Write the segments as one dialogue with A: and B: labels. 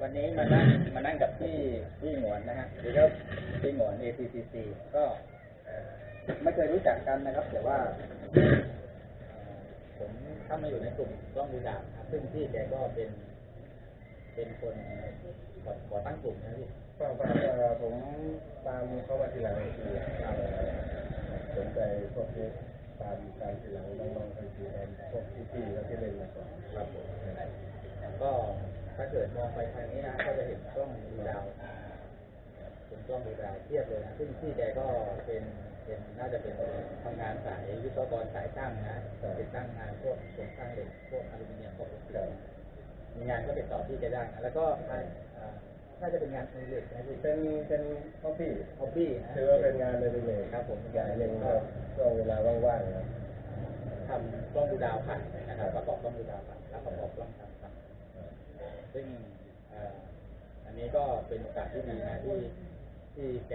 A: วันนี้มานั่งมานั่งกับพี่พี่หงวนนะฮะหรือว่าพี่หงวน ACCC ก็ไม่เคยรู้จักกันนะครับ แต่ว่า ผมเข้ามาอยู่ในกลุ่มกล้องดูดาบครับซึ่งพี่แกก็เป็น เป็นคนก่ออตั้งกลุ่มนะพี่
B: ก็ตามเอ่อผมตามเข้ามาทีหลังทีครับสนใจพวกนี้ ตามตามทีหลังน้องๆทันทีตามพวกพี่ๆแล้วที่เล่นมาก่อนครับผม
A: ก็ถ้าเกิดมองไปทางนี้นะก็จะเห็นกล้องดูดาวเป็นกล้องดูดาวเทียบเลยนะซึ่งพี่แกก็เป็นเป็นน่าจะเป็นทำงานสายวิศวกรสายตั้งนะติดตั้งงานพวกโครงสร้างเหล็กพวกอลูมิเนียมพวกเหล็กมีงานก็ติดต่อพี่แกได้นะแล้วก็ น่าจะเป็นงานอดิเรกนะพี่
B: เป็นเป็นฮอบบี้
A: ฮอบบี้นะ
B: ถือว่าเป็นงานในเรื่อง
A: ครับผม
B: อย่างหนึ่งครับช่วงเวลาว่างๆครับ
A: ทำกล้องดูดาวผ่านนะครับประกอบกล้องดูดาวผ่านแล้วประกอบกล้องทางผ่านซึ่งเอ่ออันนี้ก็เป็นโอกาสที่ดีนะที่ที่แก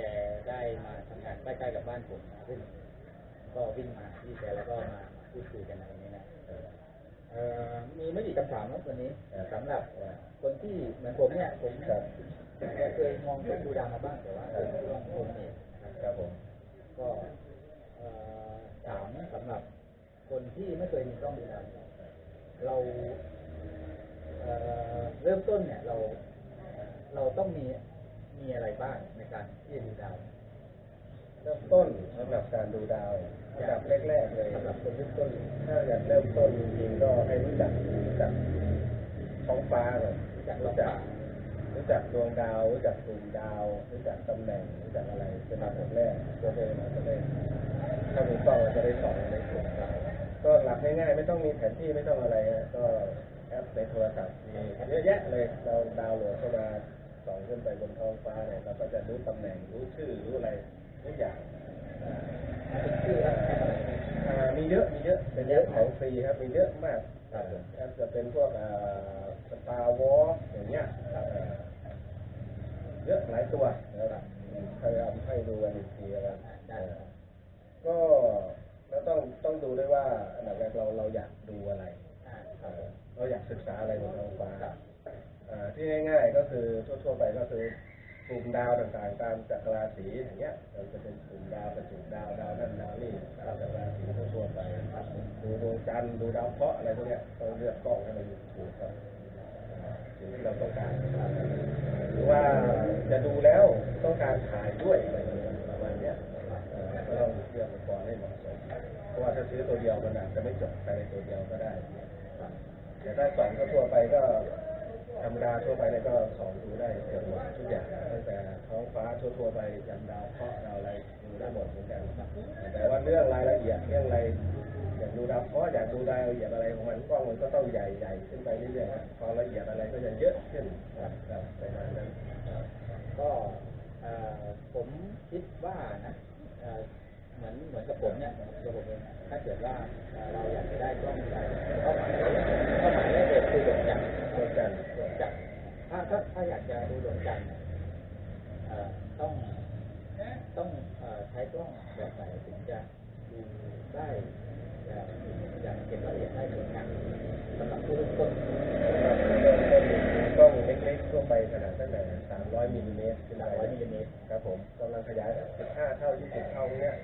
A: ได้มาทำงานใกล้ๆกับบ้านผมนะซึ่งก็วิ่งมาที่แกแล้วก็มาพูดคุยกันในวันนี้นะเอ่อ มีไม่กี่คำถามครับวันนี้สำหรับคนที่เหมือนผมเนี่ยผม
B: ครับ
A: เคยมองกล้องดูดาวมาบ้างแต่ว่าเป็นลองโฮมเนะครับ
B: ครับผม
A: ก็ถามสำหรับคนที่ไม่เคยมีกล้องดูดาวเราเอ่อเริ่มต้นเนี่ยเรา เราต้องมีมีอะไรบ้างในการที่จะดูดาว
B: เริ่มต้นสำหรับการดูดาวระดับแรกๆเลย
A: สำหรับคนเริ่มต้น
B: ถ้าอยากเริ่มต้นจริงๆก็ให้รู้จักรู้จักท้องฟ้าก่อน
A: รู้จัก
B: รู้จักรู้จักดวงดาว รู้จักกลุ่มดาว รู้จักตำแหน่ง รู้จักอะไรเป็นอันดับแรกตัวเองเราจะได้ถ้ามีกล้องเราจะได้ส่องในกลุ่มดาวก็หลักง่ายๆไม่ต้องมีแผนที่ไม่ต้องอะไรนะก็แอปในโทรศัพท์มีเยอะแยะเลยเราดาวน์โหลดเข้ามาส่องขึ้นไปบนท้องฟ้าเนี่ยเราก็จะรู้ตำแหน่งรู้ชื่อรู้อะไร ทุกอย่างอ่า
A: เป็นชื่ออะไรอะไร
B: อ่ามีเยอะมีเยอะเป็นเยอะของฟรีครับมีเยอะมากครับแอปจะเป็นพวกสตาร์วอลอย่างเงี้ยครับอ่าเยอะหลายตัวนะครับพยายามให้ดูกันอีกทีนะครับ
A: ได้ครับ
B: ก็แล้วต้องต้องดูด้วยว่าอันดับแรกเราเราอยากดูอะไร
A: อ่า
B: อ่าเราอยากศึกษาอะไรบนท้องฟ้าอ่าที่ง่าย ๆ ก็คือทั่วๆไปก็คือ กลุ่มดาวต่างๆตามจักรราศีอย่างเงี้ยมันจะเป็นกลุ่มดาวกระจุกดาวดาวนั่นดาวนี่ตามจักรราศีทั่วๆไปดูดวงจันทร์ดูดาวเคราะห์อะไรพวกเนี้ยต้องเลือกกล้องให้มันถูกกับสิ่งที่เราต้องการหรือว่าจะดูแล้วต้องการถ่ายด้วยอะไรประมาณเนี้ยก็ต้องเลือกอุปกรณ์ให้เหมาะสมเพราะว่าถ้าซื้อตัวเดียวมันอาจจะไม่จบภายในตัวเดียวก็ได้แต่ถ้าสองก็ทั่วไปก็ ธรรมดาทั่วไปเนี่ยก็สองดูได้เกือบหมดทุกอย่างตั้งแต่ท้องฟ้าทั่วๆไปยันดาวเคราะห์ดาวอะไรดูได้หมดเหมือนกันแต่ว่าเรื่องรายละเอียดเรื่องอะไรอยากดูดาวเคราะห์อยากดูรายละเอียดอะไรของมันกล้องมันก็ต้องใหญ่ๆขึ้นไปเรื่อยๆครับพอละเอียดอะไรก็จะเยอะขึ้นครับครับประมาณนั้น
A: ก็ผมคิดว่านะเหมือนเหมือนกับผมเนี่ยตัวผมเองถ้าเกิดว่าเราอยากจะได้กล้องดูดาวเป้าหมายเป้าหมายแรกเลยคือดวงจันทร์
B: ดวงจันทร์
A: ดวงจันทร์ถ้าถ้าถ้าอยากจะดูดวงจันทร์ต้องต้องใช้กล้องแบบไหนถึงจะดูได้อย่างอย่างเก็บรายละเอียดได้สวยงามสำหรับผู้เริ่มต้น
B: กล้องเล็กๆทั่วไป ขนาดตั้งแต่ 300มิลลิเมตรขึ้นไป
A: 300มิลลิเมตร
B: ครับผมกำลังขยาย15เท่า 20 เท่าเนี้ย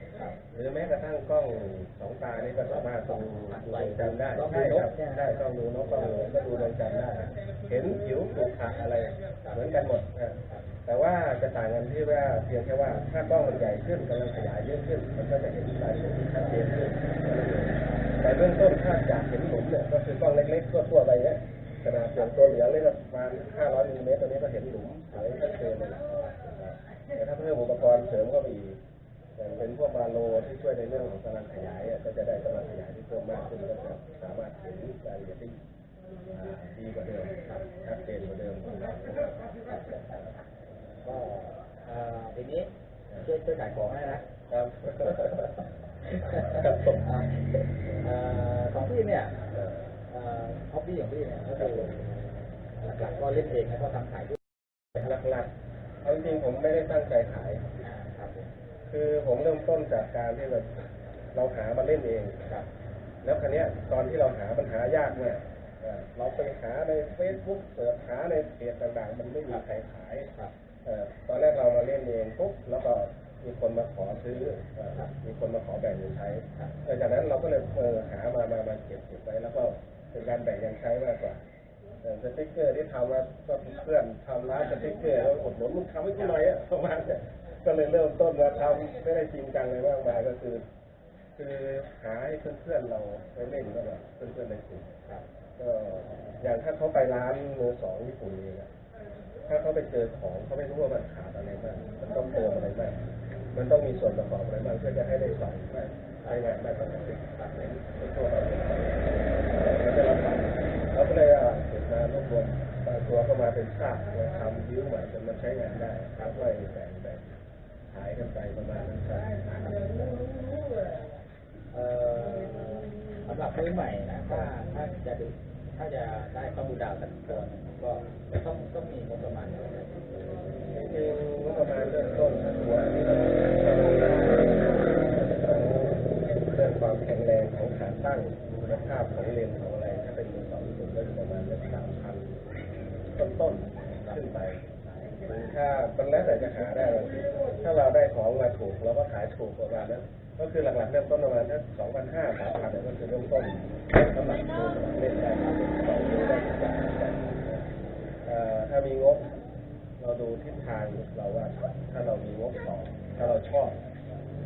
B: หรือแม้กระทั่งกล้องสองตานี่ก็สามารถดูดูดวงจันทร์ได้ใช่ครับได้ต้องดูนกกล้องก็ดูดวงจันทร์ได้ เห็นผิวขรุขระอะไรเหมือนกันหมดนะแต่ว่าจะต่างกันที่ว่าเพียงแค่ว่าถ้ากล้องมันใหญ่ขึ้นกำลังขยายเยอะขึ้น มันก็จะเห็นรายละเอียดที่ชัดเจนขึ้นแต่เบื้องต้นถ้าอยากเห็นหลุมเนี่ยก็คือกล้องเล็กๆทั่วๆไปเนี่ย ขนาดอย่างตัวเหลืองนี่ก็ประมาณ500มิลลิเมตรตัวนี้ก็เห็นหลุมสวยชัดเจนเลยแต่ถ้าเพิ่มอุปกรณ์เสริมเข้าไปอีอย่างเป็นพวกบาโลที่ช่วยในเรื่องของกำลังขยายก็จะได้กำลังขยายที่เพิ่มมากขึ้นก็จะสามารถเห็นรายละเอียดที่ดีกว่าเดิมชัดเจนกว่าเดิม
A: ก็อ่อทีนี้ช่วยช่วยขายของให้นะครับของพี่เนี่ย ฮอบบี้ของพี่เนี่ยก็คือหลักๆก็เล่นเองแล้วก็ทำขายด้วย
B: หลักๆเอาจริงๆผมไม่ได้ตั้งใจขาย
A: อ่าครับผม
B: คือผมเริ่มต้นจากการที่แบบเราหามาเล่นเอง
A: ครับ
B: แล้วครั้นี้ยตอนที่เราหาปัญหายากเนี่ยเออเราไปหาใน Facebook เสิร์ชหาในเพจต่างๆ มันไม่มีใครขาย
A: ครับ
B: เอ่อตอนแรกเรามาเล่นเองปุ๊บแล้วก็มีคนมาขอซื้อเอ่อมีคนมาขอแบ่งเงินใช้หลังจากนั้นเราก็เลยเออหามามามาเก็บเก็บไว้แล้วก็ เป็นการแบ่งเงินใช้มากกว่าสติ๊กเกอร์ที่ทำมาก็เพื่อนทำร้านสติ๊กเกอร์แล้วอดหนุนมึงทำให้กูหน่อยอะประมาณเนี้ยก็เลยเริ่มต้นมาทำไม่ได้จริงจังเลยมากมายก็คือ คือหาให้เพื่อนๆเราไปเล่นก็แบบเพื่อนๆในกลุ่ม
A: ครับ
B: ก็อย่างถ้าเขาไปร้านมือสองญี่ปุ่นเองอะถ้าเขาไปเจอของเขาไม่รู้ว่ามันขาดอะไรบ้างมันต้องเติมอะไรบ้างมันต้องมีส่วนประกอบอะไรบ้างเพื่อจะให้ได้ใส่ได้ใช้งานได้ปกติตัดเน้นเป็นตัวเรา เราก็เลยอะเก็บมารวบรวมบางตัวก็มาเป็นชาติมาทำยิ้วใหม่จนมันใช้งานได้ครับไว้แบ่งแบ่งขายกันไปประมาณนั้นครับ
A: เอ่อสำหรับมือใหม่นะถ้าถ้าจะดูถ้าจะได้ข้อมูลดาวสักตัวก็ต้องต้องมีงบประมาณเท่าไหร่
B: จริงๆงบประมาณเริ่มต้นตัวที่เราเรื่องความแข็งแรงของขาตั้งคุณภาพของเลนของ เป็นมือสองญี่ปุ่นก็ประมาณสักสามพันต้นๆขึ้นไปหรือถ้ามันแล้วแต่จะหาได้ ถ้าเราได้ของมาถูกเราก็ขายถูกประมาณนั้นก็คือหลักๆเริ่มต้นประมาณสักสองพันห้าสามพันเนี่ยก็คือเริ่มต้นสำหรับตัวเล่นได้สองนิ้วได้ทุกอย่างเอ่อถ้ามีงบ เราดูทิศทางเราว่า ถ้าเรามีงบต่อถ้าเราชอบ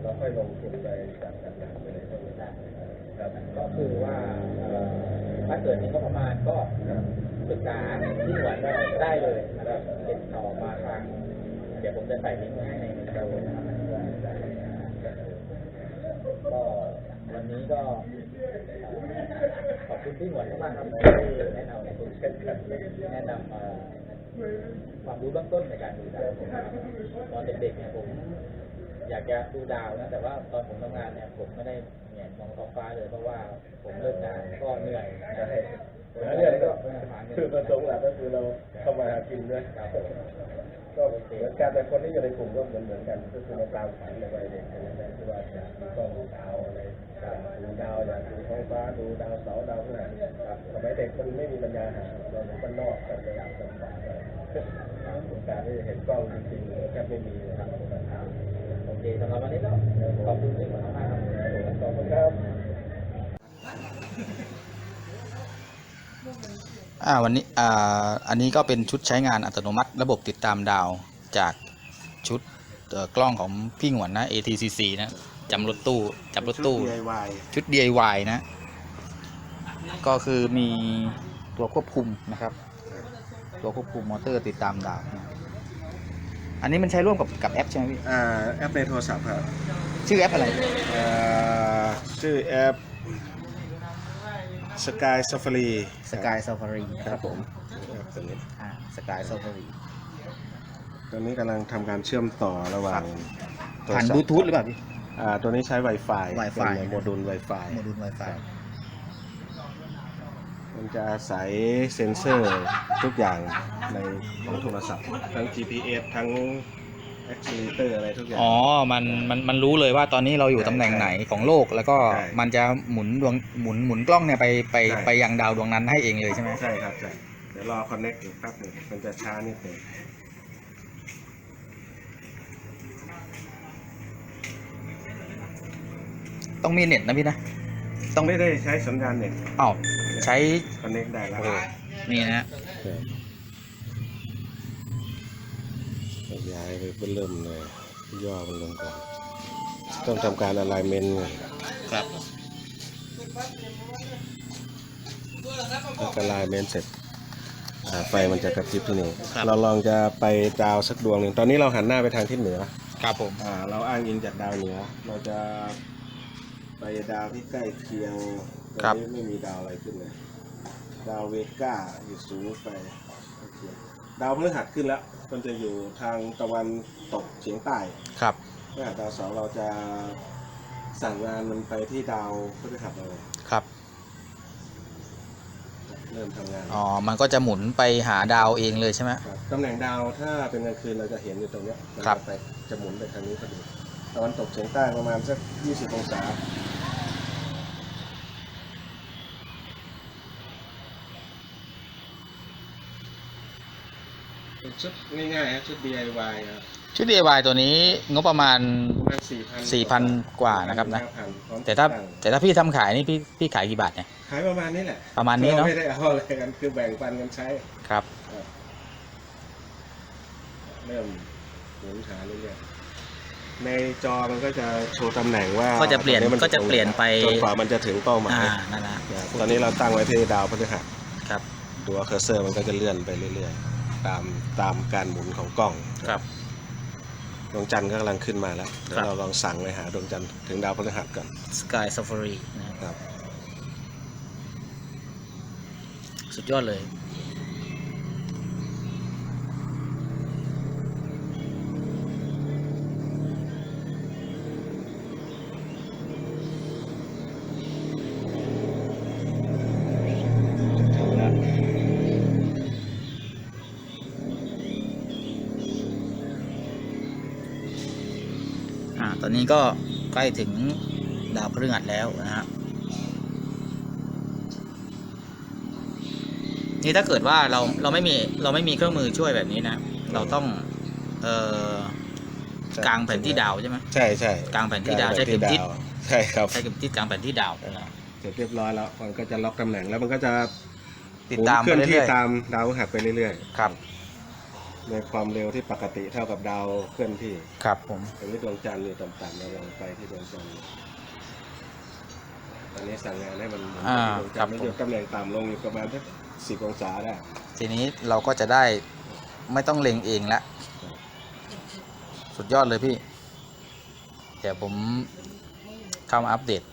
B: เราค่อยลงทุนไปจัดต่างๆไปเลยก็ได้ครับ
A: ก็คือว่า ถ้าเกิดมีงบประมาณก็ปรึกษาที่หวนได้เลยนะครับติดต่อมาทางเดี๋ยวผมจะใส่ลิงก์ให้ในเรานะครับก็วันนี้ก็ขอบคุณพี่หวนมากครับที่แนะนำในคุณเช่นแนะนำความรู้เบื้องต้นในการดูดาวผมนะครับตอนเด็กๆเนี่ยผม อยากจะดูดาวนะแต่ว่าตอนผมทำงานเนี่ยผมไม่ได้เนี่ยมองท้องฟ้าเลยเพราะว่าผมเลิกงานก็เหนื่อย
B: ใช่หาเงินก็คือประสงค์หลักก็คือเราเข้ามาหากินด้วยก็เหมือนกันแต่คนที่อยู่ในกลุ่มก็เหมือนเหมือนกันก็คือมาตามฝันในวัยเด็กกันนะที่ว่าอยากดูกล้องดูดาวอะไรดูดาวอยากดูท้องฟ้าดูดาวเสาดาวพฤหัสสมัยเด็กมันไม่มีปัญญาหาเราอยู่บ้านนอกกันเลยลำบากเลยโอกาสที่จะเห็นกล้องจริงๆแทบไม่มีเลยครับ
A: โอเคสำหรับวันนี้ก็ขอบคุณที่มามากครับ
B: ขอบคุณครับ
C: อ่าวันนี้อ่าอันนี้ก็เป็นชุดใช้งานอัตโนมัติ ระบบติดตามดาวจากชุดกล้องของพี่หงวนนะ ATCC นะจำรถตู้จำรถตู้
B: DIY
C: ชุด DIY นะ ก็คือมีตัวควบคุมนะครับ ตัวควบคุมมอเตอร์ติดตามดาวนะ อันนี้มันใช้ร่วมกับกับแอปใช่ไหมพี่
B: อ่าแอปในโทรศัพท์ครับ
C: ชื่อแอปอะไร
B: อ่าชื่อแอป Sky Safari
C: Sky Safari
B: ครับผมแอปตัวนี้
C: อ่า Sky Safari
B: ตอนนี้กำลังทำการเชื่อมต่อระหว่างโทร
C: ผ่าน
B: ศั
C: บ
B: พ
C: ลู
B: ท์
C: ทูธหรือเปล่าพี่
B: อ่าตัวนี้ใช้ Wi-Fi
C: Wi-Fi
B: เป็นโมดูล Wi-Fi
C: โมดูล Wi-Fi
B: มันจะอาศัยเซ็นเซอร์ทุกอย่างในของโทรศัพท์ ทั้ง GPS ทั้ง Accelerator อะไรทุกอย่าง
C: อ๋อ มัน มัน มันรู้เลยว่าตอนนี้เราอยู่ตำแหน่งไหนของโลก แล้วก็
B: ใช่
C: มันจะหมุนดวง หมุน หมุนกล้องเนี่ยไป ไป
B: ใช่
C: ไปยังดาวดวงนั้นให้เองเลยใช่ไหม
B: ใช่ครับใช่เดี๋ยวรอ connect อีกแป๊บหนึ่งมันจะช้านิดหนึ่ง
C: ต้องมีเน็ตนะพี่นะ ต้อง
B: ไม่ได้ใช้สัญญาณเน็ต
C: อ้าว ใช้
B: connect ได้แล้ว
C: โอ้นี่นะ
B: ย้ายไปเริ่มเลย ย่อมันลงก่อน ต้องทำการ alignment ไง
C: ครับ
B: ถ้า alignment เสร็จอ่าไฟมันจะกระพริบที่นี่
C: ครับ
B: เราลองจะไปดาวสักดวงหนึ่งตอนนี้เราหันหน้าไปทางทิศเหนือ
C: ครับผม
B: อ่าเราอ้างอิงจากดาวเหนือ เราจะไปดาวที่ใกล้เคียง ตอนนี้ไม่มีดาวอะไรขึ้นเลยดาวเวก้าอยู่สูงไปโอเคดาวพฤหัสขึ้นแล้ว มันจะอยู่ทางตะวันตกเฉียงใต้
C: ครับ
B: พฤหัสดาวเสาร์เราจะสั่งงานมันไปที่ดาวพฤหัสเลย
C: ครับ
B: เริ่มทำงาน
C: อ๋อมันก็จะหมุนไปหาดาวเองเลยใช่ไหม
B: ครับตำแหน่งดาวถ้าเป็นกลางคืนเราจะเห็นอยู่ตรงเนี้ยมัน
C: ครับ
B: จะไปจะหมุนไปทางนี้พอดีตะวันตกเฉียงใต้ประมาณสัก 20 องศา เป็นชุดง่ายๆครับชุด DIY ครับ
C: ชุด DIY ตัวนี้งบประมาณ
B: ประมาณสี่พัน
C: 4,000กว่านะครับนะ
B: พร้อม
C: แต่ถ้า
B: ตั้ง
C: แต่ถ้าพี่ทำขายนี่พี่พี่ขายกี่บาทเนี่ย
B: ขายประมาณนี้แหละ
C: ประมาณนี้เนอะ
B: ไม่ได้เอาอะไรกันคือแบ่งปันกันใช้
C: ครับ
B: เริ่มหมุนหาเรื่อยๆในจอมันก็จะโชว์ตำแหน่งว่า
C: ก็จะเปลี่ยน
B: ตรงมั
C: ก็จะเปลี่ยนไป
B: จนกว่ามันจะถึงเป้าหมาย
C: อ่า นั่นนะ
B: ตอนนี้เราตั้งไว้ที่ดาวพฤหัส
C: ครับ
B: ตัวเคอร์เซอร์มันก็จะเลื่อนไปเรื่อยๆ ตามตามการหมุนของกล้อง
C: ครับ
B: ดวงจันทร์ก็กำลังขึ้นมาแล้วเดี๋ย
C: ครับ
B: วเราลองสั่งไปหาดวงจันทร์ถึงดาวพฤหัสก่อน
C: Sky Safari นะครับ
B: ครับ
C: สุดยอดเลย อ่าตอนนี้ก็ใกล้ถึงดาวพฤหัสแล้วนะฮะนี่ถ้าเกิดว่าเราเราไม่มีเราไม่มีเครื่องมือช่วยแบบนี้นะ เราต้อง เอ่อกลางแผนที่ดาวใช่ไหม
B: ใช่ใช่
C: กลางแผนที่ดาวใช้เข็มทิศ
B: ใช่ครับ
C: ใช้เข็มทิศกลางแผนที่ดาวนะ
B: เสร็จเรียบร้อยแล้วมันก็จะล็อกตำแหน่งแล้วมันก็จะ
C: ติดตาม
B: หมุนเคลื่อนที่
C: ไปเรื่อยๆ
B: ตามดาวพฤหัสไปเรื่อย
C: ครับ
B: ๆ ในความเร็วที่ปกติเท่ากับดาวเคลื่อนที่
C: ครับผม
B: ตรงนี้ดวงจันทร์อยู่ต่ำๆเราลองไปที่ดวงจันทร์ตอนนี้สั่งงานให้มันหมุนไป
C: อ่า
B: ที่ดวง
C: ค
B: จั
C: รั
B: น
C: บ
B: ทร์แล้ว
C: ผ
B: หยุ
C: ม
B: ดตำแหน่งต่ำลงอยู่ประมาณสักสิบองศาได้
C: ทีนี้เราก็จะได้ไม่ต้องเล็งเองละ สุดยอดเลยพี่ เดี๋ยวผมเข้ามาอัปเดต